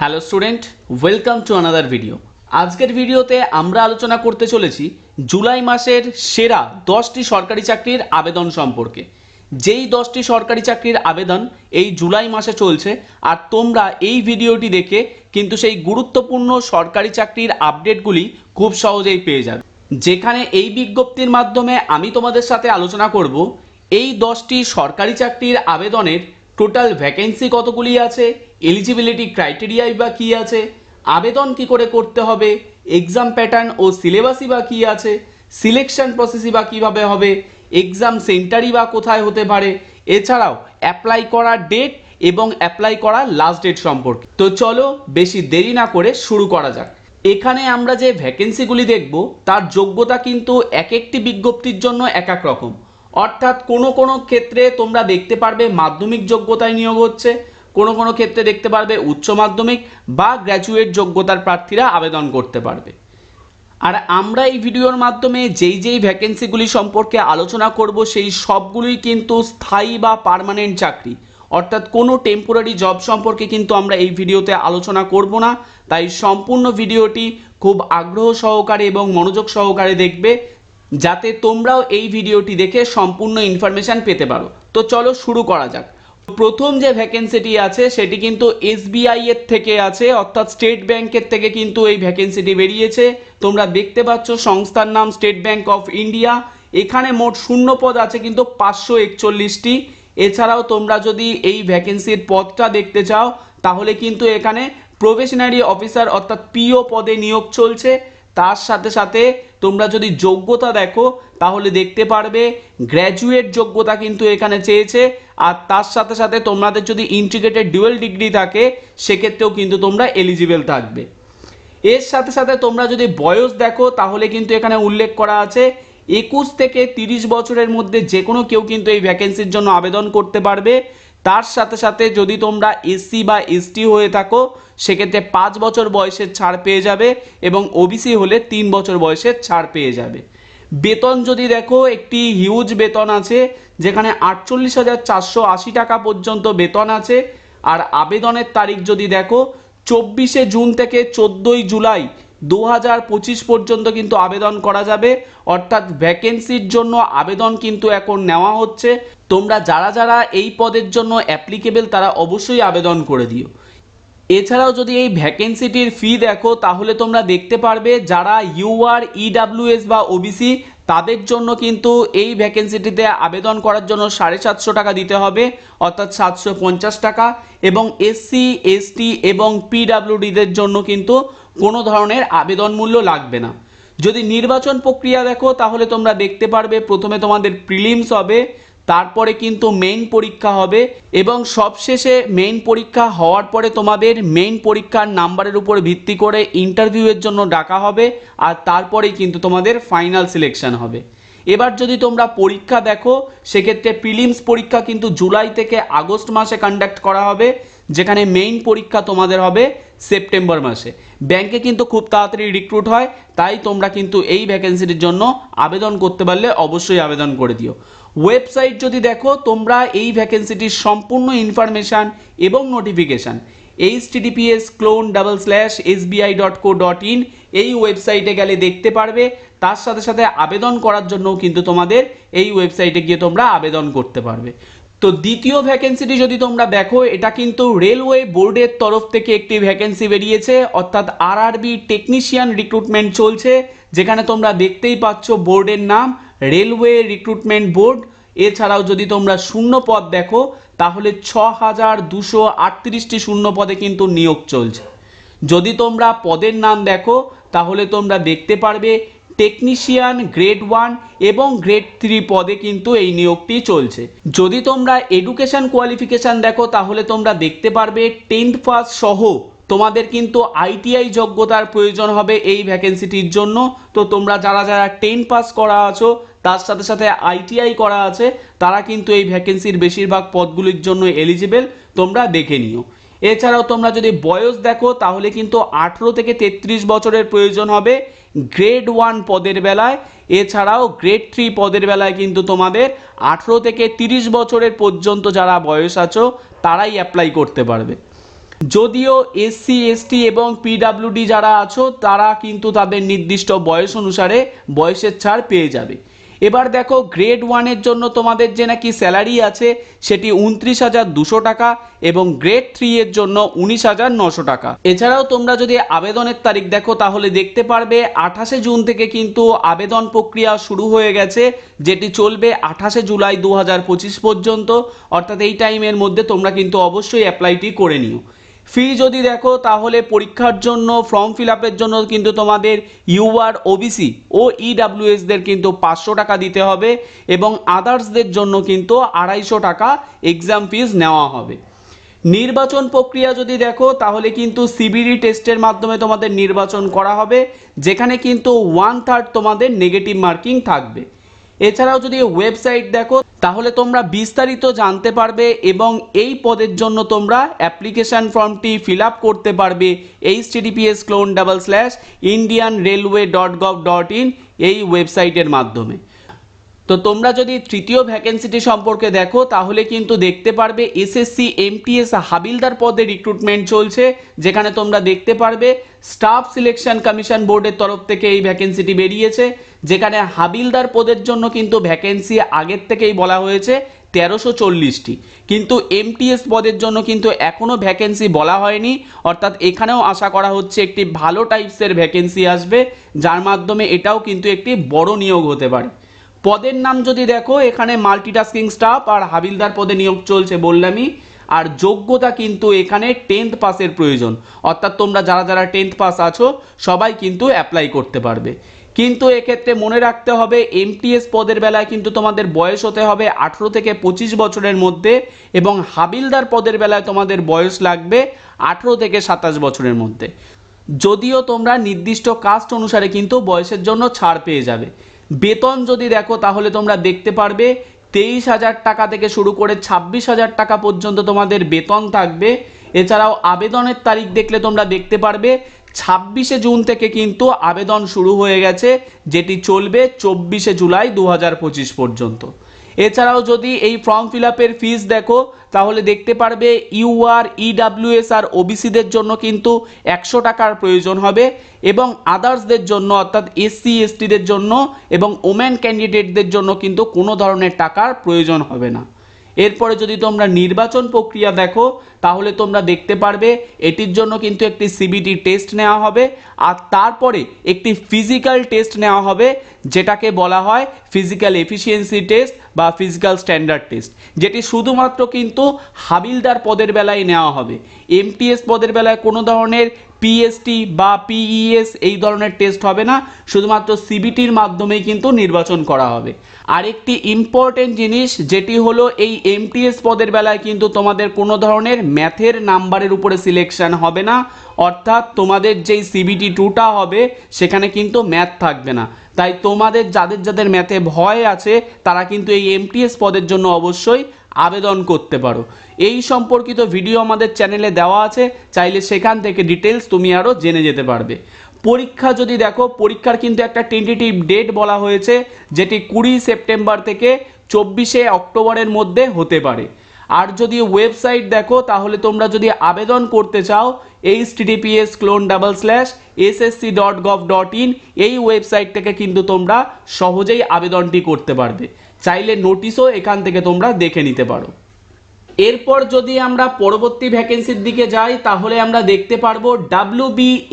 Hello student welcome to another video আজকের ভিডিওতে আমরা আলোচনা করতে চলেছি জুলাই মাসের সেরা দশটি সরকারি চাকরির আবেদন সম্পর্কে। যেই দশটি সরকারি চাকরির আবেদন এই জুলাই মাসে চলছে, আর তোমরা এই ভিডিওটি দেখে কিন্তু সেই গুরুত্বপূর্ণ সরকারি চাকরির আপডেটগুলি খুব সহজেই পেয়ে যাবে। যেখানে এই বিজ্ঞপ্তির মাধ্যমে আমি তোমাদের সাথে আলোচনা করব, এই দশটি সরকারি চাকরির আবেদনের টোটাল ভ্যাকেন্সি কতগুলি আছে? এলিজিবিলিটি ক্রাইটেরিয়াই বা কী আছে? আবেদন কি করে করতে হবে? এক্সাম প্যাটার্ন ও সিলেবাসই বা কী আছে? সিলেকশন প্রসেসই বা কীভাবে হবে? এক্সাম সেন্টারই বা কোথায় হতে পারে? এছাড়াও অ্যাপ্লাই করার ডেট এবং অ্যাপ্লাই করার লাস্ট ডেট সম্পর্কে। তো চলো বেশি দেরি না করে শুরু করা যাক। এখানে আমরা যে ভ্যাকেন্সিগুলি দেখব, তার যোগ্যতা কিন্তু এক একটি বিজ্ঞপ্তির জন্য এক এক রকম। অর্থাৎ কোনো কোনো ক্ষেত্রে তোমরা দেখতে পারবে মাধ্যমিক যোগ্যতায় নিয়োগ হচ্ছে, কোনো কোনো ক্ষেত্রে দেখতে পারবে উচ্চ মাধ্যমিক বা গ্র্যাজুয়েট যোগ্যতার প্রার্থীরা আবেদন করতে পারবে। আর আমরা এই ভিডিওর মাধ্যমে যেই যেই ভ্যাকেন্সিগুলি সম্পর্কে আলোচনা করব, সেই সবগুলোই কিন্তু স্থায়ী বা পার্মানেন্ট চাকরি। অর্থাৎ কোনো টেম্পোরারি জব সম্পর্কে কিন্তু আমরা এই ভিডিওতে আলোচনা করব না। তাই সম্পূর্ণ ভিডিওটি খুব আগ্রহ সহকারে এবং মনোযোগ সহকারে দেখবে। যাতে তোমরাও এই ভিডিওটি দেখে সম্পূর্ণ ইনফরমেশান পেতে পারো। তো চলো শুরু করা যাক। প্রথম যে ভ্যাকেন্সিটি আছে, সেটি কিন্তু এসবিআই এর থেকে আছে, অর্থাৎ স্টেট ব্যাংকের থেকে কিন্তু এই ভ্যাকেন্সিটি বেরিয়েছে। তোমরা দেখতে পাচ্ছ সংস্থার নাম স্টেট ব্যাংক অফ ইন্ডিয়া এখানে মোট শূন্য পদ আছে কিন্তু পাঁচশো একচল্লিশটি। এছাড়াও তোমরা যদি এই ভ্যাকেন্সির পদটা দেখতে চাও, তাহলে কিন্তু এখানে প্রফেশনারি অফিসার অর্থাৎ পিও পদে নিয়োগ চলছে। তার সাথে সাথে তোমরা যদি যোগ্যতা দেখো, তাহলে দেখতে পারবে গ্র্যাজুয়েট যোগ্যতা কিন্তু এখানে চেয়েছে। আর তার সাথে সাথে তোমাদের যদি ইন্টিগ্রেটেড ডুয়েল ডিগ্রি থাকে, সেক্ষেত্রেও কিন্তু তোমরা এলিজিবেল থাকবে। এর সাথে সাথে তোমরা যদি বয়স দেখো, তাহলে কিন্তু এখানে উল্লেখ করা আছে, একুশ থেকে তিরিশ বছরের মধ্যে যে কোনো কেউ কিন্তু এই ভ্যাকেন্সির জন্য আবেদন করতে পারবে। তার সাথে সাথে যদি তোমরা এসসি বা এসটি হয়ে থাকো, সেক্ষেত্রে পাঁচ বছর বয়সের ছাড় পেয়ে যাবে এবং ওবিসি হলে তিন বছর বয়সের ছাড় পেয়ে যাবে। বেতন যদি দেখো, একটি হিউজ বেতন আছে, যেখানে আটচল্লিশ হাজার চারশো আশি টাকা পর্যন্ত বেতন আছে। আর আবেদনের তারিখ যদি দেখো, চব্বিশে জুন থেকে চোদ্দোই জুলাই দু হাজার পঁচিশ পর্যন্ত কিন্তু আবেদন করা যাবে। অর্থাৎ ভ্যাকেন্সির জন্য আবেদন কিন্তু এখন নেওয়া হচ্ছে। তোমরা যারা যারা এই পদের জন্য অ্যাপ্লিকেবল তারা অবশ্যই আবেদন করে দিও। এছাড়াও যদি এই ভ্যাকেন্সিটির ফি দেখো, তাহলে তোমরা দেখতে পারবে যারা ইউআর ইডাব্লিউএস বা ওবিসি তাদের জন্য কিন্তু এই ভ্যাকেন্সিটিতে আবেদন করার জন্য সাড়ে সাতশো টাকা দিতে হবে, অর্থাৎ সাতশো পঞ্চাশ টাকা, এবং এসসি এসটি এবং পিডাব্লিউডিদের জন্য কিন্তু কোনো ধরনের আবেদন মূল্য লাগবে না। যদি নির্বাচন প্রক্রিয়া দেখো, তাহলে তোমরা দেখতে পারবে, প্রথমে তোমাদের প্রিলিমস হবে তারপরে কিন্তু মেইন পরীক্ষা হবে এবং সবশেষে মেইন পরীক্ষা হওয়ার পরে তোমাদের মেইন পরীক্ষার নাম্বারের উপর ভিত্তি করে ইন্টারভিউয়ের জন্য ডাকা হবে আর তারপরেই কিন্তু তোমাদের ফাইনাল সিলেকশন হবে। এবার যদি তোমরা পরীক্ষা দেখো, সেক্ষেত্রে প্রিলিমস পরীক্ষা কিন্তু জুলাই থেকে আগস্ট মাসে কন্ডাক্ট করা হবে, যেখানে মেইন পরীক্ষা তোমাদের হবে সেপ্টেম্বর মাসে। ব্যাংকে কিন্তু খুব তাড়াতাড়ি রিক্রুট হয়, তাই তোমরা কিন্তু এই ভ্যাকেন্সিটির জন্য আবেদন করতে পারলে অবশ্যই আবেদন করে দিও। ওয়েবসাইট যদি দেখো, তোমরা এই ভ্যাকেন্সিটির সম্পূর্ণ ইনফরমেশান এবং notification H TTPS colon double slash SBI dot co dot in এই ওয়েবসাইটে গেলে দেখতে পারবে। তার সাথে সাথে আবেদন করার জন্যও কিন্তু তোমাদের এই ওয়েবসাইটে গিয়ে তোমরা আবেদন করতে পারবে। তো দ্বিতীয় ভ্যাকেন্সিটি যদি তোমরা দেখো, এটা কিন্তু রেলওয়ে বোর্ডের তরফ থেকে একটি ভ্যাকেন্সি বেরিয়েছে, অর্থাৎ আরআরবি টেকনিশিয়ান রিক্রুটমেন্ট চলছে, যেখানে তোমরা দেখতেই পাচ্ছ বোর্ডের নাম। Railway recruitment board. এছাড়াও যদি তোমরা শূন্য পদ দেখো, তাহলে ছ হাজার দুশো আটত্রিশটি শূন্য পদে কিন্তু নিয়োগ চলছে। যদি তোমরা পদের নাম দেখো, তাহলে তোমরা দেখতে পারবে টেকনিশিয়ান গ্রেড ওয়ান এবং গ্রেড থ্রি পদে কিন্তু এই নিয়োগটি চলছে। যদি তোমরা এডুকেশন কোয়ালিফিকেশান দেখো, তাহলে তোমরা দেখতে পারবে টেন্থ পাস সহ তোমাদের কিন্তু আইটিআই যোগ্যতার প্রয়োজন হবে এই ভ্যাকেন্সিটির জন্য। তো তোমরা যারা যারা টেন পাস করা আছো, তার সাথে সাথে আইটিআই করা আছে, তারা কিন্তু এই ভ্যাকেন্সির বেশিরভাগ পদগুলির জন্য এলিজিবেল তোমরা দেখে নিও। এছাড়াও তোমরা যদি বয়স দেখো, তাহলে কিন্তু আঠেরো থেকে তেত্রিশ বছরের প্রয়োজন হবে গ্রেড ওয়ান পদের বেলায়। এছাড়াও গ্রেড থ্রি পদের বেলায় কিন্তু তোমাদের আঠেরো থেকে তিরিশ বছরের পর্যন্ত যারা বয়স আছো, তারাই অ্যাপ্লাই করতে পারবে। যদিও এসসি, এসটি এবং পিডাব্লিউডি যারা আছো, তারা কিন্তু তাদের নির্দিষ্ট বয়স অনুসারে বয়সের ছাড় পেয়ে যাবে। এবার দেখো গ্রেড ওয়ানের জন্য তোমাদের যে নাকি স্যালারি আছে, সেটি উনত্রিশ হাজার দুশো টাকা এবং গ্রেড থ্রি এর জন্য উনিশ হাজার নশো টাকা। এছাড়াও তোমরা যদি আবেদনের তারিখ দেখো, তাহলে দেখতে পারবে, আঠাশে জুন থেকে কিন্তু আবেদন প্রক্রিয়া শুরু হয়ে গেছে, যেটি চলবে আঠাশে জুলাই দু হাজার পঁচিশ পর্যন্ত। অর্থাৎ এই টাইমের মধ্যে তোমরা কিন্তু অবশ্যই অ্যাপ্লাইটি করে নিও। ফি যদি দেখো, তাহলে পরীক্ষার জন্য ফর্ম ফিল আপের জন্য কিন্তু তোমাদের ইউআর ওবিসি ও ইডাব্লিউএসদের কিন্তু পাঁচশো টাকা দিতে হবে এবং আদার্সদের জন্য কিন্তু আড়াইশো টাকা এক্সাম ফিজ নেওয়া হবে। নির্বাচন প্রক্রিয়া যদি দেখো, তাহলে কিন্তু সিবিডি টেস্টের মাধ্যমে তোমাদের নির্বাচন করা হবে, যেখানে কিন্তু ওয়ান থার্ড তোমাদের নেগেটিভ মার্কিং থাকবে। এছাড়াও যদি ওয়েবসাইট দেখো, তাহলে তোমরা বিস্তারিত জানতে পারবে এবং এই পদের জন্য তোমরা অ্যাপ্লিকেশান ফর্মটি ফিল আপ করতে পারবে H TTPS colon double slash Indian railway dot gov dot in এই ওয়েবসাইটের মাধ্যমে। তো তোমরা যদি তৃতীয় ভ্যাকেন্সিটি সম্পর্কে দেখো, তাহলে কিন্তু দেখতে পারবে এসএসসি এমটিএস হাবিলদার পদে রিক্রুটমেন্ট চলছে, যেখানে তোমরা দেখতে পারবে স্টাফ সিলেকশন কমিশন বোর্ডের তরফ থেকে এই ভ্যাকেন্সিটি বেরিয়েছে, যেখানে হাবিলদার পদের জন্য কিন্তু ভ্যাকেন্সি আগের থেকেই বলা হয়েছে তেরোশো চল্লিশটি। কিন্তু এমটিএস পদের জন্য কিন্তু এখনও ভ্যাকেন্সি বলা হয়নি, অর্থাৎ এখানেও আশা করা হচ্ছে একটি ভালো টাইপসের ভ্যাকেন্সি আসবে, যার মাধ্যমে এটাও কিন্তু একটি বড় নিয়োগ হতে পারে। পদের নাম যদি দেখো, এখানে মাল্টিটাস্কিং স্টাফ আর হাবিলদার পদে নিয়োগ চলছে বললামই। আর যোগ্যতা কিন্তু এখানে টেন্থ পাসের প্রয়োজন। অর্থাৎ তোমরা যারা যারা টেন্থ পাস আছো, সবাই কিন্তু অ্যাপ্লাই করতে পারবে। কিন্তু এক্ষেত্রে মনে রাখতে হবে এমটিএস পদের বেলায় কিন্তু তোমাদের বয়স হতে হবে আঠেরো থেকে পঁচিশ বছরের মধ্যে এবং হাবিলদার পদের বেলায় তোমাদের বয়স লাগবে আঠেরো থেকে সাতাশ বছরের মধ্যে। যদিও তোমরা নির্দিষ্ট কাস্ট অনুসারে কিন্তু বয়সের জন্য ছাড় পেয়ে যাবে। বেতন যদি দেখো, তাহলে তোমরা দেখতে পারবে, তেইশ হাজার টাকা থেকে শুরু করে ছাব্বিশ হাজার টাকা পর্যন্ত তোমাদের বেতন থাকবে। এছাড়াও আবেদনের তারিখ দেখলে তোমরা দেখতে পারবে, ছাব্বিশে জুন থেকে কিন্তু আবেদন শুরু হয়ে গেছে, যেটি চলবে চব্বিশে জুলাই দু হাজার পঁচিশ পর্যন্ত। এছাড়াও যদি এই ফর্ম ফিল আপের ফিস দেখো, তাহলে দেখতে পারবে ইউআর ইডাব্লিউএস আর ওবিসিদের জন্য কিন্তু একশো টাকার প্রয়োজন হবে এবং আদার্সদের জন্য অর্থাৎ এসসি এসটিদের জন্য এবং ওমেন ক্যান্ডিডেটদের জন্য কিন্তু কোনো ধরনের টাকার প্রয়োজন হবে না। এরপরে যদি তোমরা নির্বাচন প্রক্রিয়া দেখো, তাহলে তোমরা দেখতে পারবে এটির জন্য কিন্তু একটি সিবিটি টেস্ট নেওয়া হবে আর তারপরে একটি ফিজিক্যাল টেস্ট নেওয়া হবে, যেটাকে বলা হয় ফিজিক্যাল এফিসিয়েন্সি টেস্ট বা ফিজিক্যাল স্ট্যান্ডার্ড টেস্ট যেটি শুধুমাত্র কিন্তু হাবিলদার পদের বেলায় নেওয়া হবে। এমটিএস পদের বেলায় কোনো ধরনের পিএসটি বা পিইএস এই ধরনের টেস্ট হবে না, শুধুমাত্র সিবিটির মাধ্যমেই কিন্তু নির্বাচন করা হবে। আরেকটি ইম্পর্টেন্ট জিনিস, যেটি হলো এই এমটিএস পদের বেলায় কিন্তু তোমাদের কোনো ধরনের ম্যাথের নাম্বারের উপরে সিলেকশন হবে না, অর্থাৎ তোমাদের যেই সিবিটি টুটা হবে, সেখানে কিন্তু ম্যাথ থাকবে না। তাই তোমাদের যাদের যাদের ম্যাথে ভয় আছে, তারা কিন্তু এই এমটিএস পদের জন্য অবশ্যই আবেদন করতে পারো। এই সম্পর্কিত ভিডিও আমাদের চ্যানেলে দেওয়া আছে, চাইলে সেখান থেকে ডিটেলস তুমি আরও জেনে যেতে পারবে। পরীক্ষা যদি দেখো, পরীক্ষার কিন্তু একটা টেন্টেটিভ ডেট বলা হয়েছে, যেটি কুড়ি সেপ্টেম্বর থেকে চব্বিশে অক্টোবরের মধ্যে হতে পারে। আর যদি ওয়েবসাইট দেখো, তাহলে তোমরা যদি আবেদন করতে চাও TTPS colon double slash SSC dot gov dot in এই ওয়েবসাইট থেকে কিন্তু তোমরা সহজেই আবেদনটি করতে পারবে। চাইলে নোটিশও এখান থেকে তোমরা দেখে নিতে পারো। এরপর যদি আমরা পরবর্তী ভ্যাকেন্সির দিকে যাই, তাহলে আমরা দেখতে পারব ডাব্লিউ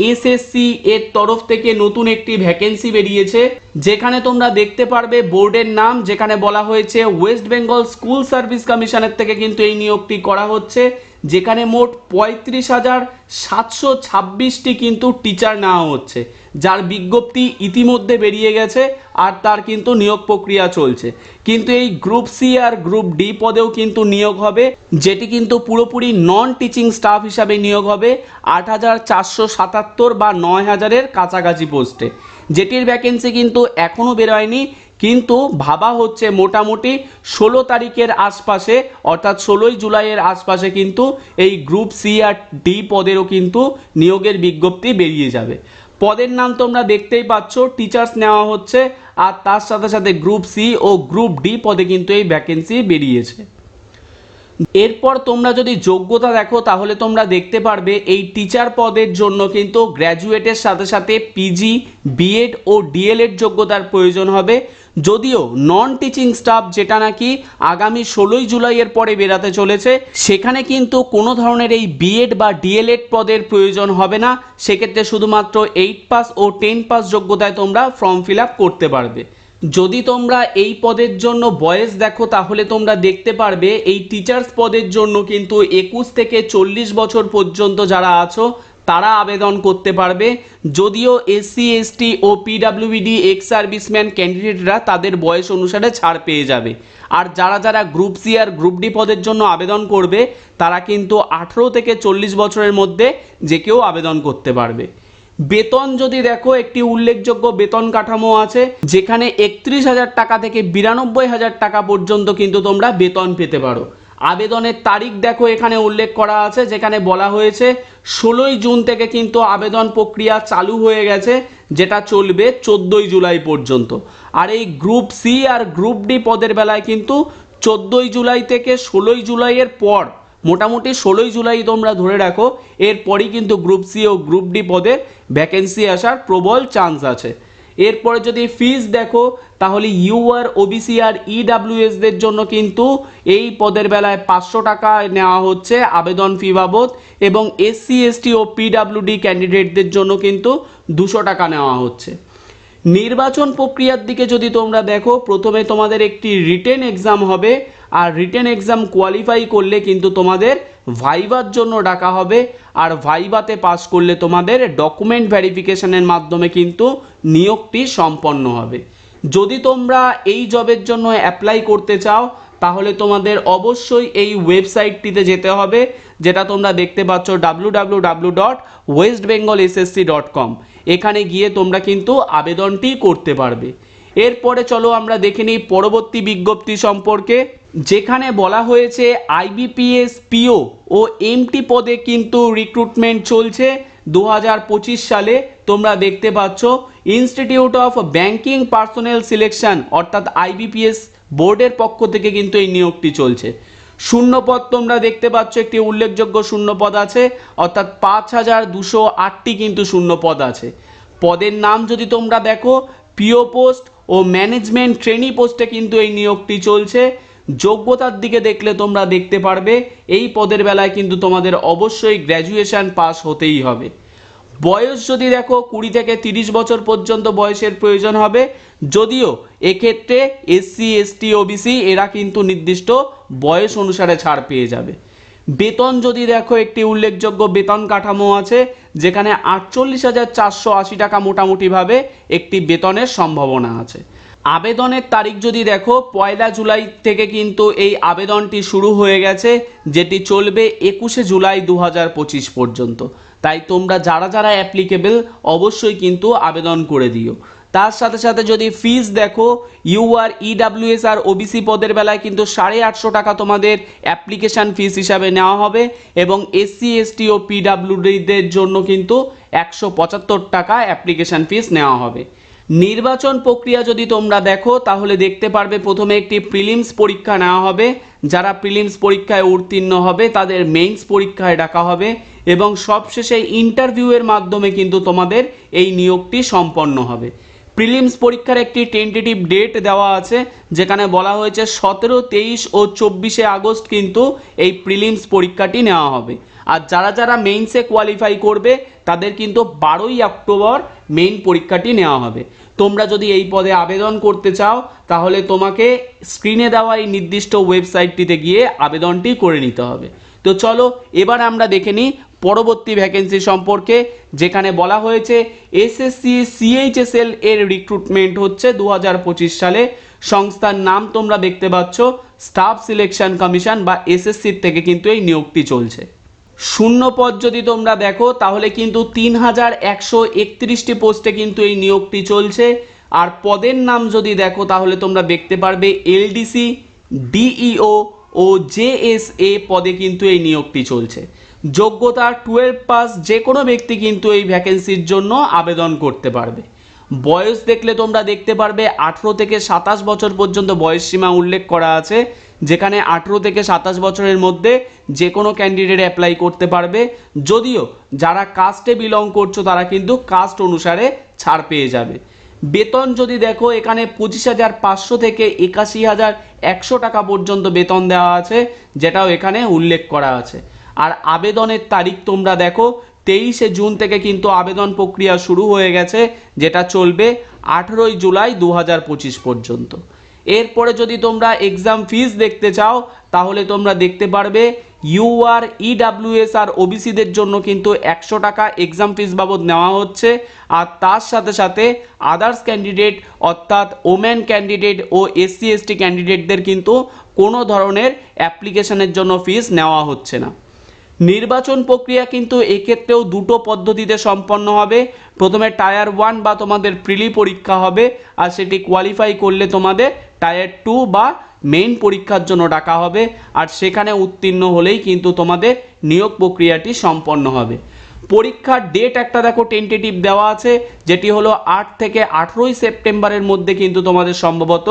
এসএসসি এর তরফ থেকে নতুন একটি ভ্যাকেন্সি বেরিয়েছে। যেখানে তোমরা দেখতে পারবে বোর্ডের নাম, যেখানে বলা হয়েছে ওয়েস্ট বেঙ্গল স্কুল সার্ভিস কমিশনের থেকে কিন্তু এই নিয়োগটি করা হচ্ছে। যেখানে মোট পঁয়ত্রিশ হাজার সাতশো ছাব্বিশটি কিন্তু টিচার নেওয়া হচ্ছে, যার বিজ্ঞপ্তি ইতিমধ্যে বেরিয়ে গেছে আর তার কিন্তু নিয়োগ প্রক্রিয়া চলছে। কিন্তু এই গ্রুপ সি আর গ্রুপ ডি পদেও কিন্তু নিয়োগ হবে, যেটি কিন্তু পুরোপুরি নন টিচিং স্টাফ হিসাবে নিয়োগ হবে আট হাজার চারশো সাতাত্তর বা নয় হাজারের কাছাকাছি পোস্টে যেটির ভ্যাকেন্সি কিন্তু এখনও বেরোয়নি, কিন্তু ভাবা হচ্ছে মোটামুটি ষোলো তারিখের আশপাশে, অর্থাৎ ষোলোই জুলাইয়ের আশপাশে কিন্তু এই গ্রুপ সি আর ডি পদেরও কিন্তু নিয়োগের বিজ্ঞপ্তি বেরিয়ে যাবে। পদের নাম তোমরা দেখতেই পাচ্ছ টিচার্স নেওয়া হচ্ছে, আর তার সাথে সাথে গ্রুপ সি ও গ্রুপ ডি পদে কিন্তু এই ভ্যাকেন্সি বেরিয়েছে। এরপর তোমরা যদি যোগ্যতা দেখো, তাহলে তোমরা দেখতে পারবে এই টিচার পদের জন্য কিন্তু গ্র্যাজুয়েটের সাথে সাথে পিজি বিএড ও ডিএলএড যোগ্যতার প্রয়োজন হবে। যদিও নন টিচিং স্টাফ যেটা নাকি আগামী ষোলোই জুলাইয়ের পরে বেরাতে চলেছে, সেখানে কিন্তু কোনো ধরনের এই বিএড বা ডিএলএড পদের প্রয়োজন হবে না। সেক্ষেত্রে শুধুমাত্র এইট পাস ও টেন পাস যোগ্যতায় তোমরা ফর্ম ফিল করতে পারবে। যদি তোমরা এই পদের জন্য বয়স দেখো, তাহলে তোমরা দেখতে পারবে এই টিচার্স পদের জন্য কিন্তু একুশ থেকে চল্লিশ বছর পর্যন্ত যারা আছো, তারা আবেদন করতে পারবে। যদিও এসসি এসটি ও পিডাব্লিউবিডি এক্স সার্ভিসম্যান ক্যান্ডিডেটরা তাদের বয়স অনুসারে ছাড় পেয়ে যাবে। আর যারা যারা গ্রুপ সি আর গ্রুপ ডি পদের জন্য আবেদন করবে, তারা কিন্তু আঠেরো থেকে চল্লিশ বছরের মধ্যে যে কেউ আবেদন করতে পারবে। বেতন যদি দেখো, একটি উল্লেখযোগ্য বেতন কাঠামো আছে, যেখানে একত্রিশ হাজার টাকা থেকে বিরানব্বই হাজার টাকা পর্যন্ত কিন্তু তোমরা বেতন পেতে পারো। আবেদনের তারিখ দেখো, এখানে উল্লেখ করা আছে, যেখানে বলা হয়েছে, ষোলোই জুন থেকে কিন্তু আবেদন প্রক্রিয়া চালু হয়ে গেছে, যেটা চলবে চোদ্দোই জুলাই পর্যন্ত। আর এই গ্রুপ সি আর গ্রুপ ডি পদের বেলায় কিন্তু চোদ্দোই জুলাই থেকে ষোলোই জুলাইয়ের পর মোটামুটি ষোলোই জুলাই তোমরা ধরে রাখো, এরপরই কিন্তু গ্রুপ সি ও গ্রুপ ডি পদে ভ্যাকেন্সি আসার প্রবল চান্স আছে। এরপরে যদি ফিস দেখো, তাহলে ইউআর ওবিসি আর ইডাব্লিউএসদের জন্য কিন্তু এই পদের বেলায় পাঁচশো টাকা নেওয়া হচ্ছে আবেদন ফি বাবদ এবং এসসি এসটি ও পিডাব্লিউডি ক্যান্ডিডেটদের জন্য কিন্তু দুশো টাকা নেওয়া হচ্ছে। নির্বাচন প্রক্রিয়ার দিকে যদি তোমরা দেখো, প্রথমে তোমাদের একটি রিটেন এক্সাম হবে, আর রিটেন এক্সাম কোয়ালিফাই করলে কিন্তু তোমাদের ভাইবার জন্য ডাকা হবে, আর ভাইভাতে পাস করলে তোমাদের ডকুমেন্ট ভেরিফিকেশনের মাধ্যমে কিন্তু নিয়োগটি সম্পন্ন হবে। যদি তোমরা এই জবের জন্য অ্যাপ্লাই করতে চাও তাহলে তোমাদের অবশ্যই এই ওয়েবসাইটটিতে যেতে হবে, যেটা তোমরা দেখতে পাচ্ছ W dot West Bengal SSC dot com এখানে গিয়ে তোমরা কিন্তু আবেদনটি করতে পারবে। এরপরে চলো আমরা দেখে নিই পরবর্তী বিজ্ঞপ্তি সম্পর্কে। যেখানে বলা হয়েছে আইবিপিএস পিও ও এমটি পদে কিন্তু রিক্রুটমেন্ট চলছে। দু হাজার পঁচিশ সালে তোমরা দেখতে পাচ্ছ institute of banking personnel selection অর্থাৎ আইবিপিএস বোর্ডের পক্ষ থেকে কিন্তু এই নিয়োগটি চলছে। শূন্যপদ তোমরা দেখতে পাচ্ছ, একটি উল্লেখযোগ্য শূন্যপদ আছে, অর্থাৎ পাঁচ হাজার দুশো আটটি কিন্তু শূন্যপদ আছে। পদের নাম যদি তোমরা দেখো, পিও পোস্ট ও ম্যানেজমেন্ট ট্রেনি পোস্টে কিন্তু এই নিয়োগটি চলছে। যোগ্যতার দিকে দেখলে তোমরা দেখতে পারবে, এই পদের বেলায় কিন্তু তোমাদের অবশ্যই গ্র্যাজুয়েশন পাস হতেই হবে। বয়স যদি দেখো কুড়ি থেকে তিরিশ বছর পর্যন্ত বয়সের প্রয়োজন হবে, যদিও এক্ষেত্রে এসসি এসটি ওবিসি এরা কিন্তু নির্দিষ্ট বয়স অনুসারে ছাড় পেয়ে যাবে। বেতন যদি দেখো একটি উল্লেখযোগ্য বেতন কাঠামো আছে, যেখানে আটচল্লিশ হাজার চারশো আশি টাকা মোটামুটিভাবে একটি বেতনের সম্ভাবনা আছে। আবেদনের তারিখ যদি দেখো, পয়লা জুলাই থেকে কিন্তু এই আবেদনটি শুরু হয়ে গেছে, যেটি চলবে একুশে জুলাই দু পর্যন্ত। তাই তোমরা যারা যারা অ্যাপ্লিকেবল অবশ্যই কিন্তু আবেদন করে দিও। তার সাথে সাথে যদি ফিজ দেখো ইউ ইউআর ইডাব্লিউএস আর ওবিসি পদের বেলায় কিন্তু সাড়ে আটশো টাকা তোমাদের অ্যাপ্লিকেশান ফিজ হিসাবে নেওয়া হবে এবং এসসি এসটি ও পিডাব্লিউডিদের জন্য কিন্তু একশো পঁচাত্তর টাকা অ্যাপ্লিকেশান ফিজ নেওয়া হবে। নির্বাচন প্রক্রিয়া যদি তোমরা দেখো, তাহলে দেখতে পারবে প্রথমে একটি প্রিলিমস পরীক্ষা নেওয়া হবে। যারা প্রিলিমস পরীক্ষায় উত্তীর্ণ হবে, তাদের মেইনস পরীক্ষায় ডাকা হবে এবং সবশেষে ইন্টারভিউয়ের মাধ্যমে কিন্তু তোমাদের এই নিয়োগটি সম্পন্ন হবে। প্রিলিমস পরীক্ষার একটি টেন্টেটিভ ডেট দেওয়া আছে, যেখানে বলা হয়েছে সতেরো, তেইশ ও চব্বিশে আগস্ট কিন্তু এই প্রিলিমস পরীক্ষাটি নেওয়া হবে। আর যারা যারা মেইনসে কোয়ালিফাই করবে, তাদের কিন্তু বারোই অক্টোবর মেইন পরীক্ষাটি নেওয়া হবে। তোমরা যদি এই পদে আবেদন করতে চাও, তাহলে তোমাকে স্ক্রিনে দেওয়া এই নির্দিষ্ট ওয়েবসাইটটিতে গিয়ে আবেদনটি করে নিতে হবে। তো চলো, এবার আমরা দেখে নিই পরবর্তী ভ্যাকেন্সি সম্পর্কে, যেখানে বলা হয়েছে এসএসসি সিএইচএসএল এর রিক্রুটমেন্ট হচ্ছে দু হাজার পঁচিশ সালে। সংস্থার নাম তোমরা দেখতে পাচ্ছ স্টাফ সিলেকশন কমিশন বা এসএসসির থেকে কিন্তু এই নিয়োগটি চলছে। শূন্য পদ যদি তোমরা দেখো, তাহলে কিন্তু তিন হাজার একশো একত্রিশটি পোস্টে কিন্তু এই নিয়োগটি চলছে। আর পদের নাম যদি দেখো, তাহলে তোমরা দেখতে পারবে এলডিসি, ডিইও ও জেএসএ পদে কিন্তু এই নিয়োগটি চলছে। যোগ্যতা টুয়েলভ পাস যে কোনো ব্যক্তি কিন্তু এই ভ্যাকেন্সির জন্য আবেদন করতে পারবে। বয়স দেখলে তোমরা দেখতে পারবে আঠেরো থেকে সাতাশ বছর পর্যন্ত বয়স সীমা উল্লেখ করা আছে। যেখানে আঠেরো থেকে সাতাশ বছরের মধ্যে যে কোনো ক্যান্ডিডেট অ্যাপ্লাই করতে পারবে। যদিও যারা কাস্টে বিলং করছ, তারা কিন্তু কাস্ট অনুসারে ছাড় পেয়ে যাবে। বেতন যদি দেখো, এখানে পঁচিশ হাজার পাঁচশো থেকে একাশি হাজার একশো টাকা পর্যন্ত বেতন দেওয়া আছে, যেটাও এখানে উল্লেখ করা আছে। আর আবেদনের তারিখ তোমরা দেখো, তেইশে জুন থেকে কিন্তু আবেদন প্রক্রিয়া শুরু হয়ে গেছে, যেটা চলবে আঠেরোই জুলাই দু হাজার পঁচিশ পর্যন্ত। এরপরে যদি তোমরা এক্সাম ফিস দেখতে চাও, তাহলে তোমরা দেখতে পারবে ইউআর ইডাব্লিউএস আর ওবিসিদের জন্য কিন্তু একশো টাকা এক্সাম ফিস বাবদ নেওয়া হচ্ছে। আর তার সাথে সাথে আদার্স ক্যান্ডিডেট অর্থাৎ ওমেন ক্যান্ডিডেট ও এসসি এসটি ক্যান্ডিডেটদের কিন্তু কোনো ধরনের অ্যাপ্লিকেশনের জন্য ফিস নেওয়া হচ্ছে না। নির্বাচন প্রক্রিয়া কিন্তু এক্ষেত্রেও দুটো পদ্ধতিতে সম্পন্ন হবে। প্রথমে টায়ার ওয়ান বা তোমাদের প্রিলি পরীক্ষা হবে, আর সেটি কোয়ালিফাই করলে তোমাদের টায়ার টু বা মেইন পরীক্ষার জন্য ডাকা হবে। আর সেখানে উত্তীর্ণ হলেই কিন্তু তোমাদের নিয়োগ প্রক্রিয়াটি সম্পন্ন হবে। পরীক্ষার ডেট একটা দেখো টেন্টেটিভ দেওয়া আছে, যেটি হলো আট থেকে আঠেরোই সেপ্টেম্বরের মধ্যে কিন্তু তোমাদের সম্ভবত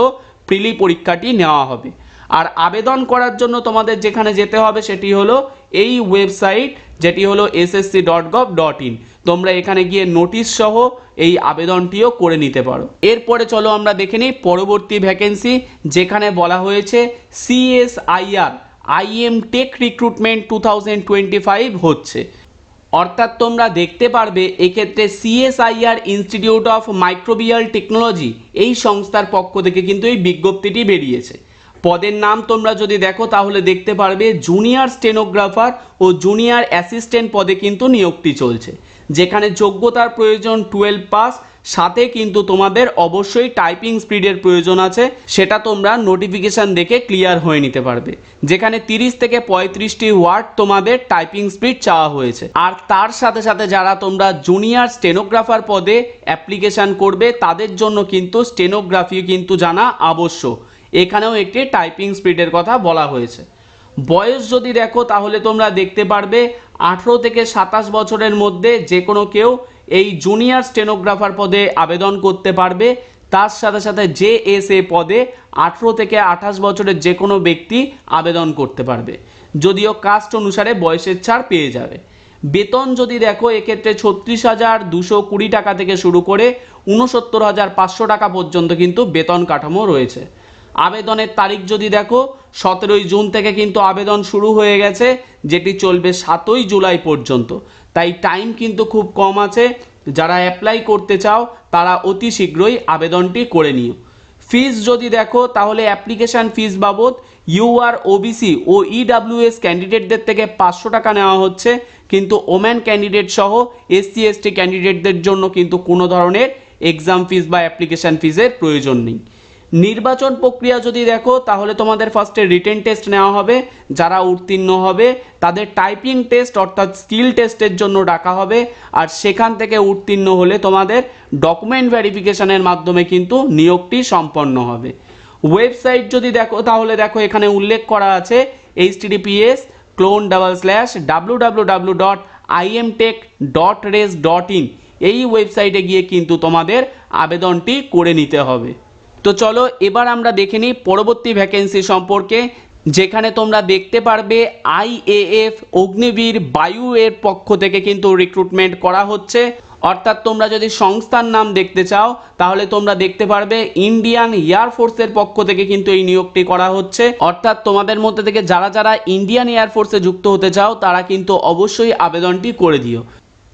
প্রিলি পরীক্ষাটি নেওয়া হবে। আর আবেদন করার জন্য তোমাদের যেখানে যেতে হবে সেটি হলো এই ওয়েবসাইট, যেটি হলো এসএসসি ডট ডট ইন। তোমরা এখানে গিয়ে নোটিশ সহ এই আবেদনটিও করে নিতে পারো। এরপরে চলো আমরা দেখে নিই পরবর্তী ভ্যাকেন্সি যেখানে বলা হয়েছে CSIR IM tech recruitment two twenty five হচ্ছে। অর্থাৎ তোমরা দেখতে পারবে এক্ষেত্রে CSIR institute of microbial technology এই সংস্থার পক্ষ থেকে কিন্তু এই বিজ্ঞপ্তিটি বেরিয়েছে। পদের নাম তোমরা যদি দেখো, তাহলে দেখতে পারবে জুনিয়র স্টেনোগ্রাফার ও জুনিয়র অ্যাসিস্ট্যান্ট পদে কিন্তু নিয়োগটি চলছে। যেখানে যোগ্যতার প্রয়োজন টুয়েলভ পাস সাথে কিন্তু তোমাদের অবশ্যই টাইপিং স্পিডের প্রয়োজন আছে, সেটা তোমরা নোটিফিকেশান দেখে ক্লিয়ার হয়ে নিতে পারবে। যেখানে তিরিশ থেকে পঁয়ত্রিশটি ওয়ার্ড তোমাদের টাইপিং স্পিড চাওয়া হয়েছে। আর তার সাথে সাথে যারা তোমরা জুনিয়র স্টেনোগ্রাফার পদে অ্যাপ্লিকেশান করবে, তাদের জন্য কিন্তু স্টেনোগ্রাফি কিন্তু জানা আবশ্যক। এখানেও একটি টাইপিং স্পিডের কথা বলা হয়েছে। বয়স যদি দেখো, তাহলে তোমরা দেখতে পারবে আঠেরো থেকে সাতাশ বছরের মধ্যে যে কোনো কেউ এই জুনিয়র স্টেনোগ্রাফার পদে আবেদন করতে পারবে। তার সাথে সাথে জে এস এ পদে আঠেরো থেকে আঠাশ বছরের যে কোনো ব্যক্তি আবেদন করতে পারবে। যদিও কাস্ট অনুসারে বয়সের ছাড় পেয়ে যাবে। বেতন যদি দেখো, এক্ষেত্রে ছত্রিশ হাজার দুশো কুড়ি টাকা থেকে শুরু করে উনসত্তর হাজার পাঁচশো টাকা পর্যন্ত কিন্তু বেতন কাঠামো রয়েছে। আবেদনের তারিখ যদি দেখো, সতেরোই জুন থেকে কিন্তু আবেদন শুরু হয়ে গেছে, যেটি চলবে সাতই জুলাই পর্যন্ত। তাই টাইম কিন্তু খুব কম আছে। যারা অ্যাপ্লাই করতে চাও, তারা অতি শীঘ্রই আবেদনটি করে নিও। ফিস যদি দেখো, তাহলে অ্যাপ্লিকেশান ফিস বাবদ ইউআর ওবিসি ও ইডাব্লিউএস ক্যান্ডিডেটদের থেকে পাঁচশো টাকা নেওয়া হচ্ছে। কিন্তু ওম্যান ক্যান্ডিডেট সহ এসসি এসটি ক্যান্ডিডেটদের জন্য কিন্তু কোনো ধরনের এক্সাম ফিস বা অ্যাপ্লিকেশান ফিসের প্রয়োজন নেই। নির্বাচন প্রক্রিয়া যদি দেখো, তাহলে তোমাদের ফার্স্টে রিটেন টেস্ট নেওয়া হবে, যারা উত্তীর্ণ হবে, তাদের টাইপিং টেস্ট অর্থাৎ স্কিল টেস্টের জন্য ডাকা হবে, আর সেখান থেকে উত্তীর্ণ হলে তোমাদের ডকুমেন্ট ভেরিফিকেশনের মাধ্যমে কিন্তু নিয়োগটি সম্পন্ন হবে। ওয়েবসাইট যদি দেখো, তাহলে দেখো এখানে উল্লেখ করা আছে H TTPS colon double slash W W W dot IMTech dot res dot in এই ওয়েবসাইটে গিয়ে কিন্তু তোমাদের আবেদনটি করে নিতে হবে। তো চলো, এবার আমরা দেখে নিই পরবর্তী ভ্যাকেন্সি সম্পর্কে, যেখানে তোমরা দেখতে পারবে আইএএফ অগ্নিবীর, বায়ু এর পক্ষ থেকে কিন্তু রিক্রুটমেন্ট করা হচ্ছে। অর্থাৎ তোমরা যদি সংস্থার নাম দেখতে চাও, তাহলে তোমরা দেখতে পারবে ইন্ডিয়ান এয়ারফোর্সের পক্ষ থেকে কিন্তু এই নিয়োগটি করা হচ্ছে। অর্থাৎ তোমাদের মধ্যে থেকে যারা যারা ইন্ডিয়ান এয়ারফোর্সে যুক্ত হতে চাও, তারা কিন্তু অবশ্যই আবেদনটি করে দিও।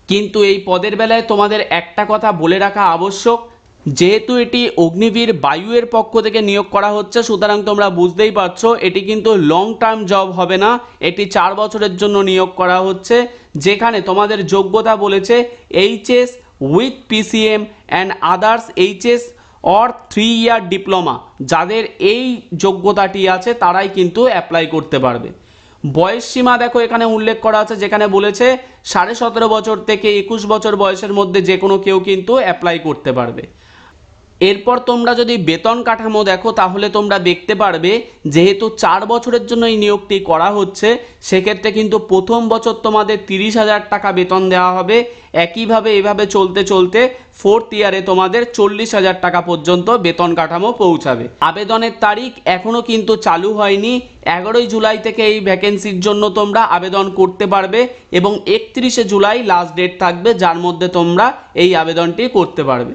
কিন্তু এই পদের বেলায় তোমাদের একটা কথা বলে রাখা আবশ্যক যেহেতু এটি অগ্নিবীর বায়ুয়ের পক্ষ থেকে নিয়োগ করা হচ্ছে, সুতরাং তোমরা বুঝতেই পারছ, এটি কিন্তু লং টার্ম জব হবে না। এটি চার বছরের জন্য নিয়োগ করা হচ্ছে, যেখানে তোমাদের যোগ্যতা বলেছে HS with PCM and others HS or three year diploma যাদের এই যোগ্যতাটি আছে, তারাই কিন্তু অ্যাপ্লাই করতে পারবে। বয়স সীমা দেখো, এখানে উল্লেখ করা আছে, যেখানে বলেছে সাড়ে সতেরো বছর থেকে একুশ বছর বয়সের মধ্যে যে কোনো কেউ কিন্তু অ্যাপ্লাই করতে পারবে। এরপর তোমরা যদি বেতন কাঠামো দেখো, তাহলে তোমরা দেখতে পারবে, যেহেতু চার বছরের জন্য এই নিয়োগটি করা হচ্ছে, সেক্ষেত্রে কিন্তু প্রথম বছর তোমাদের তিরিশ হাজার টাকা বেতন দেওয়া হবে। একইভাবে এভাবে চলতে চলতে ফোর্থ ইয়ারে তোমাদের চল্লিশ হাজার টাকা পর্যন্ত বেতন কাঠামো পৌঁছাবে। আবেদনের তারিখ এখনও কিন্তু চালু হয়নি। এগারোই জুলাই থেকে এই ভ্যাকেন্সির জন্য তোমরা আবেদন করতে পারবে এবং একত্রিশে জুলাই লাস্ট ডেট থাকবে, যার মধ্যে তোমরা এই আবেদনটি করতে পারবে।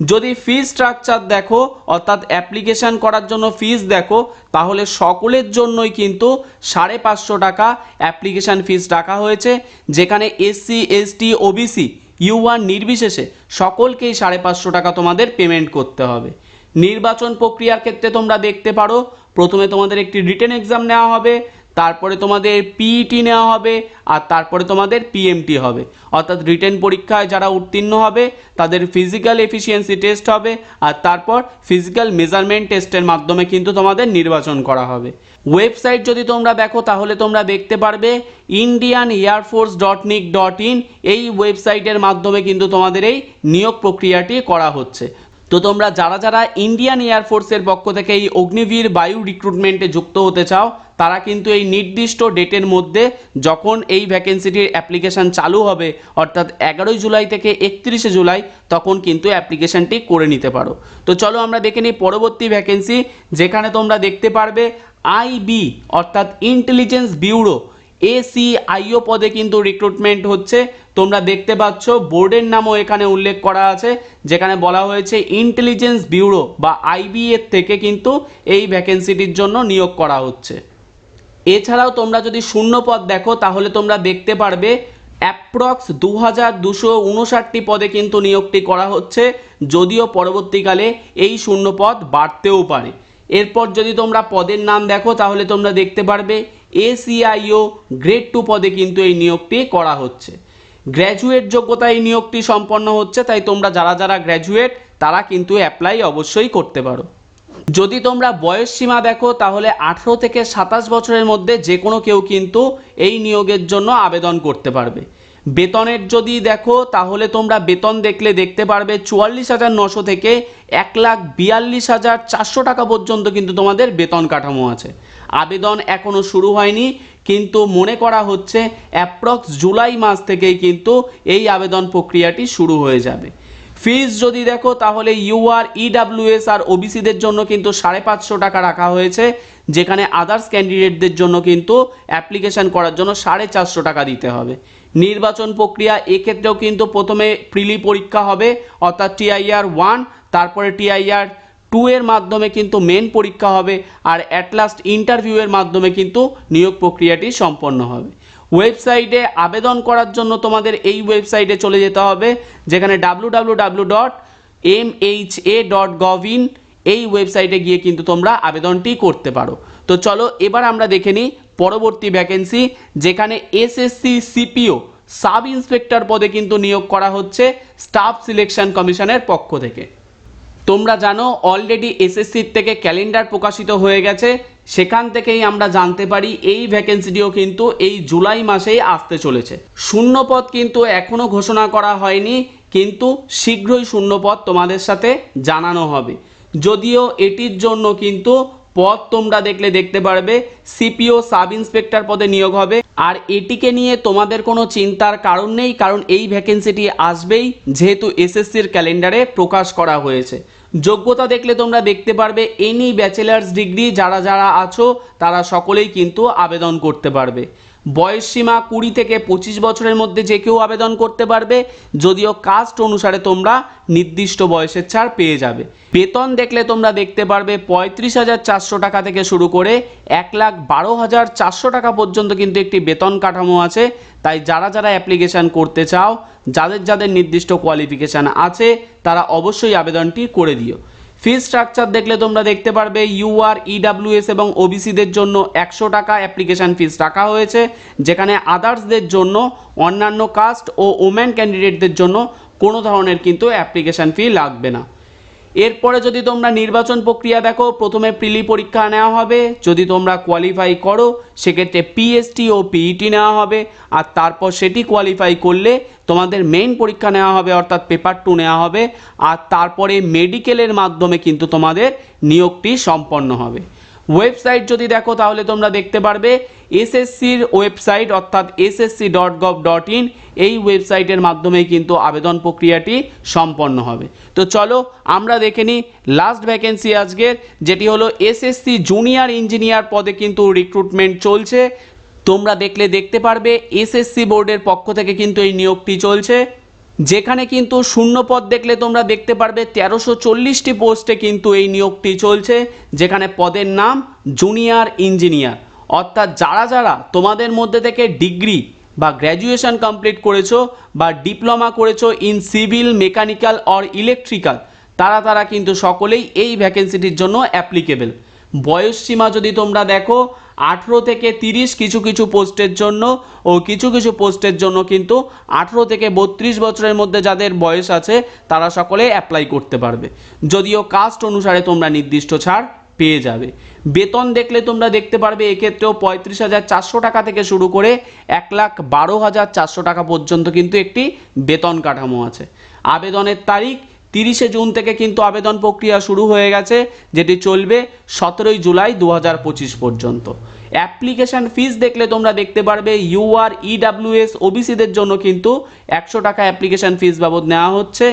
যদি ফিজ স্ট্রাকচার দেখো, অর্থাৎ অ্যাপ্লিকেশন করার জন্য ফিজ দেখো, তাহলে সকলের জন্যই কিন্তু সাড়ে পাঁচশো টাকা অ্যাপ্লিকেশন ফিজ রাখা হয়েছে, যেখানে এসসি এসটি ওবিসি ইউআর নির্বিশেষে সকলকেই সাড়ে পাঁচশো টাকা তোমাদের পেমেন্ট করতে হবে। নির্বাচন প্রক্রিয়ার ক্ষেত্রে তোমরা দেখতে পারো, প্রথমে তোমাদের একটি রিটেন এক্সাম নেওয়া হবে তারপরে তোমাদের পিইটি নেওয়া হবে আর তারপরে তোমাদের পিএমটি হবে। অর্থাৎ রিটেন পরীক্ষায় যারা উত্তীর্ণ হবে, তাদের ফিজিক্যাল এফিসিয়েন্সি টেস্ট হবে আর তারপর ফিজিক্যাল মেজারমেন্ট টেস্টের মাধ্যমে কিন্তু তোমাদের নির্বাচন করা হবে। ওয়েবসাইট যদি তোমরা দেখো, তাহলে তোমরা দেখতে পারবে Indian air force dot nic dot in এই ওয়েবসাইটের মাধ্যমে কিন্তু তোমাদের এই নিয়োগ প্রক্রিয়াটি করা হচ্ছে। তো তোমরা যারা যারা ইন্ডিয়ান এয়ারফোর্সের পক্ষ থেকে এই অগ্নিবীর বায়ু রিক্রুটমেন্টে যুক্ত হতে চাও, তারা কিন্তু এই নির্দিষ্ট ডেটের মধ্যে যখন এই ভ্যাকেন্সিটির অ্যাপ্লিকেশন চালু হবে, অর্থাৎ এগারোই জুলাই থেকে একত্রিশে জুলাই, তখন কিন্তু অ্যাপ্লিকেশনটি করে নিতে পারো। তো চলো আমরা দেখে নিই পরবর্তী ভ্যাকেন্সি যেখানে তোমরা দেখতে পারবে আইবি অর্থাৎ ইন্টেলিজেন্স ব্যুরো এসিআইও পদে কিন্তু রিক্রুটমেন্ট হচ্ছে। তোমরা দেখতে পাচ্ছ, বোর্ডের নামও এখানে উল্লেখ করা আছে, যেখানে বলা হয়েছে ইন্টেলিজেন্স ব্যুরো বা আইবি এর থেকে কিন্তু এই ভ্যাকেন্সিটির জন্য নিয়োগ করা হচ্ছে। এছাড়াও তোমরা যদি শূন্য পদ দেখো, তাহলে তোমরা দেখতে পারবে অ্যাপ্রক্স দু হাজার দুশো উনষাটটি পদে কিন্তু নিয়োগটি করা হচ্ছে, যদিও পরবর্তীকালে এই শূন্য পদ বাড়তেও পারে। এরপর যদি তোমরা পদের নাম দেখো, তাহলে তোমরা দেখতে পারবে এসিআইও গ্রেড টু পদে কিন্তু এই নিয়োগটি করা হচ্ছে। গ্র্যাজুয়েট যোগ্যতা এই নিয়োগটি সম্পন্ন হচ্ছে, তাই তোমরা যারা যারা গ্র্যাজুয়েট তারা কিন্তু অ্যাপ্লাই অবশ্যই করতে পারো। যদি তোমরা বয়স সীমা দেখো, তাহলে আঠেরো থেকে সাতাশ বছরের মধ্যে যে কোনো কেউ কিন্তু এই নিয়োগের জন্য আবেদন করতে পারবে। বেতনের যদি দেখো, তাহলে তোমরা বেতন দেখলে দেখতে পারবে চুয়াল্লিশ হাজার নশো থেকে এক লাখ বিয়াল্লিশ হাজার চারশো টাকা পর্যন্ত কিন্তু তোমাদের বেতন কাঠামো আছে। আবেদন এখনও শুরু হয়নি, কিন্তু মনে করা হচ্ছে অ্যাপ্রক্স জুলাই মাস থেকেই কিন্তু এই আবেদন প্রক্রিয়াটি শুরু হয়ে যাবে। ফিজ যদি দেখো, তাহলে ইউআর ইডাব্লিউএস আর ওবিসিদের জন্য কিন্তু সাড়ে পাঁচশো টাকা রাখা হয়েছে, যেখানে আদার্স ক্যান্ডিডেটদের জন্য কিন্তু অ্যাপ্লিকেশন করার জন্য সাড়ে চারশো টাকা দিতে হবে। নির্বাচন প্রক্রিয়া এক্ষেত্রেও কিন্তু প্রথমে প্রিলি পরীক্ষা হবে, অর্থাৎ টিআইআর ওয়ান তারপরে টিআইআর টু এর মাধ্যমে কিন্তু মেন পরীক্ষা হবে, আর অ্যাট লাস্ট ইন্টারভিউয়ের মাধ্যমে কিন্তু নিয়োগ প্রক্রিয়াটি সম্পন্ন হবে। ওয়েবসাইটে আবেদন করার জন্য তোমাদের এই ওয়েবসাইটে চলে যেতে হবে, যেখানে ডাব্লু ডট ডট এই ওয়েবসাইটে গিয়ে কিন্তু তোমরা আবেদনটি করতে পারো। তো চলো এবার আমরা দেখে নিই পরবর্তী ভ্যাকেন্সি যেখানে এসএসসি সিপিও সাব ইন্সপেক্টর পদে কিন্তু নিয়োগ করা হচ্ছে স্টাফ সিলেকশন কমিশনের পক্ষ থেকে। তোমরা জানো অলরেডি এসএসসির থেকে ক্যালেন্ডার প্রকাশিত হয়ে গেছে সেখান থেকেই আমরা জানতে পারি এই ভ্যাকেন্সিটিও কিন্তু এই জুলাই মাসেই আসতে চলেছে। শূন্যপদ কিন্তু এখনও ঘোষণা করা হয়নি, কিন্তু শীঘ্রই শূন্যপদ তোমাদের সাথে জানানো হবে। যদিও এটির জন্য কিন্তু পদ তোমরা দেখলে দেখতে পারবে, সিপিও সাব ইন্সপেক্টর পদে নিয়োগ হবে। আর এটিকে নিয়ে তোমাদের কোনো চিন্তার কারণ নেই, কারণ এই ভ্যাকেন্সিটি আসবেই, যেহেতু এসএসসির ক্যালেন্ডারে প্রকাশ করা হয়েছে। যোগ্যতা দেখলে তোমরা দেখতে পারবে এনি ব্যাচেলার্স ডিগ্রি যারা যারা আছো, তারা সকলেই কিন্তু আবেদন করতে পারবে। বয়স সীমা কুড়ি থেকে পঁচিশ বছরের মধ্যে যে কেউ আবেদন করতে পারবে, যদিও কাস্ট অনুসারে তোমরা নির্দিষ্ট বয়সের ছাড় পেয়ে যাবে। বেতন দেখলে তোমরা দেখতে পারবে পঁয়ত্রিশ হাজার চারশো টাকা থেকে শুরু করে এক লাখ বারো হাজার চারশো টাকা পর্যন্ত কিন্তু একটি বেতন কাঠামো আছে। তাই যারা যারা অ্যাপ্লিকেশান করতে চাও, যাদের যাদের নির্দিষ্ট কোয়ালিফিকেশান আছে, তারা অবশ্যই আবেদনটি করে দিও। ফিস স্ট্রাকচার দেখলে তোমরা দেখতে পারবে ইউআর ইডাব্লিউএস এবং ওবিসিদের জন্য একশো টাকা অ্যাপ্লিকেশান ফিস রাখা হয়েছে, যেখানে আদার্সদের জন্য, অন্যান্য কাস্ট ও ওম্যান ক্যান্ডিডেটদের জন্য কোনো ধরনের কিন্তু অ্যাপ্লিকেশান ফি লাগবে না। এরপরে যদি তোমরা নির্বাচন প্রক্রিয়া দেখো, প্রথমে প্রিলি পরীক্ষা নেওয়া হবে। যদি তোমরা কোয়ালিফাই করো, সেক্ষেত্রে পিএসটি ও পিইটি নেওয়া হবে। আর তারপর সেটি কোয়ালিফাই করলে তোমাদের মেইন পরীক্ষা নেওয়া হবে, অর্থাৎ পেপার টু নেওয়া হবে। আর তারপরে মেডিকেলের মাধ্যমে কিন্তু তোমাদের নিয়োগটি সম্পন্ন হবে। ওয়েবসাইট যদি দেখো, তাহলে তোমরা দেখতে পারবে এসএসসির ওয়েবসাইট, অর্থাৎ SSC dot gov dot in. এই ওয়েবসাইটের মাধ্যমে কিন্তু আবেদন প্রক্রিয়াটি সম্পন্ন হবে। তো চলো, আমরা দেখে নিই লাস্ট ভ্যাকেন্সি আজকের, যেটি হলো এসএসসি জুনিয়র ইঞ্জিনিয়ার পদে কিন্তু রিক্রুটমেন্ট চলছে। তোমরা দেখলে দেখতে পারবে, এসএসসি বোর্ডের পক্ষ থেকে কিন্তু এই নিয়োগটি চলছে। যেখানে কিন্তু শূন্য পদ দেখলে তোমরা দেখতে পারবে তেরোশো চল্লিশটি পোস্টে কিন্তু এই নিয়োগটি চলছে, যেখানে পদের নাম জুনিয়র ইঞ্জিনিয়ার। অর্থাৎ যারা যারা তোমাদের মধ্যে থেকে ডিগ্রি বা গ্র্যাজুয়েশন কমপ্লিট করেছ বা ডিপ্লোমা করেছ in civil, mechanical or electrical, তারা তারা কিন্তু সকলেই এই ভ্যাকেন্সিটির জন্য অ্যাপ্লিকেবল। বয়স সীমা যদি তোমরা দেখো, আঠেরো থেকে তিরিশ কিছু কিছু পোস্টের জন্য ও কিছু কিছু পোস্টের জন্য কিন্তু আঠেরো থেকে বত্রিশ বছরের মধ্যে যাদের বয়স আছে, তারা সকলে অ্যাপ্লাই করতে পারবে। যদিও কাস্ট অনুসারে তোমরা নির্দিষ্ট ছাড় পেয়ে যাবে। বেতন দেখলে তোমরা দেখতে পারবে, এক্ষেত্রেও পঁয়ত্রিশ হাজার চারশো টাকা থেকে শুরু করে এক লাখ বারো হাজার চারশো টাকা পর্যন্ত কিন্তু একটি বেতন কাঠামো আছে। আবেদনের তারিখ তিরিশে জুন থেকে কিন্তু আবেদন প্রক্রিয়া শুরু হয়ে গেছে, যেটি চলবে সতেরোই জুলাই দু হাজার পঁচিশ পর্যন্ত। অ্যাপ্লিকেশন ফিস দেখলে তোমরা দেখতে পারবে ইউআর ইডাব্লিউএস ওবিসিদের জন্য কিন্তু একশো টাকা অ্যাপ্লিকেশন ফিস বাবদ নেওয়া হচ্ছে,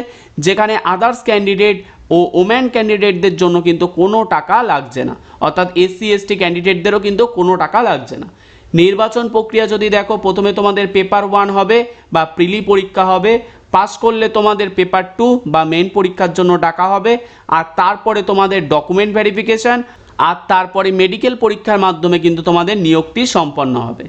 যেখানে আদার্স ক্যান্ডিডেট ও ওম্যান ক্যান্ডিডেটদের জন্য কিন্তু কোনো টাকা লাগছে না। অর্থাৎ এসসি, এসটি ক্যান্ডিডেটদেরও কিন্তু কোনো টাকা লাগছে না। নির্বাচন প্রক্রিয়া যদি দেখো, প্রথমে তোমাদের পেপার ওয়ান হবে বা প্রিলি পরীক্ষা হবে পাস করলে তোমাদের পেপার টু বা মেন পরীক্ষার জন্য ডাকা হবে, আর তারপরে তোমাদের ডকুমেন্ট ভেরিফিকেশান আর তারপরে মেডিকেল পরীক্ষার মাধ্যমে কিন্তু তোমাদের নিয়োগটি সম্পন্ন হবে।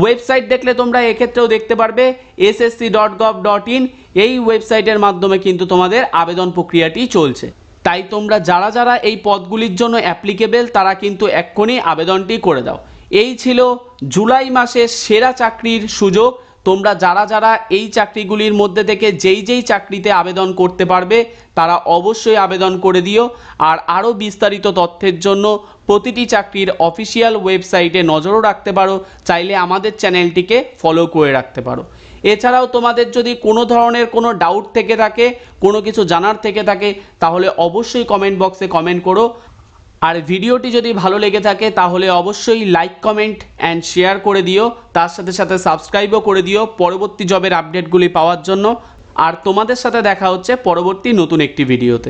ওয়েবসাইট দেখলে তোমরা এক্ষেত্রেও দেখতে পারবে SSC dot gov dot in এই ওয়েবসাইটের মাধ্যমে কিন্তু তোমাদের আবেদন প্রক্রিয়াটি চলছে। তাই তোমরা যারা যারা এই পদগুলির জন্য অ্যাপ্লিকেবেল তারা কিন্তু এক্ষুনি আবেদনটি করে দাও। এই ছিল জুলাই মাসের সেরা চাকরির সুযোগ। তোমরা যারা যারা এই চাকরিগুলির মধ্যে থেকে যেই যেই চাকরিতে আবেদন করতে পারবে, তারা অবশ্যই আবেদন করে দিও। আর আরও বিস্তারিত তথ্যের জন্য প্রতিটি চাকরির অফিসিয়াল ওয়েবসাইটে নজরও রাখতে পারো। চাইলে আমাদের চ্যানেলটিকে ফলো করে রাখতে পারো। এছাড়াও তোমাদের যদি কোনো ধরনের কোনো ডাউট থেকে থাকে, কোনো কিছু জানার থেকে থাকে, তাহলে অবশ্যই কমেন্ট বক্সে কমেন্ট করো। আর ভিডিওটি যদি ভালো লেগে থাকে, তাহলে অবশ্যই লাইক কমেন্ট অ্যান্ড শেয়ার করে দিও। তার সাথে সাথে সাবস্ক্রাইবও করে দিও পরবর্তী জবের আপডেটগুলি পাওয়ার জন্য। আর তোমাদের সাথে দেখা হচ্ছে পরবর্তী নতুন একটি ভিডিওতে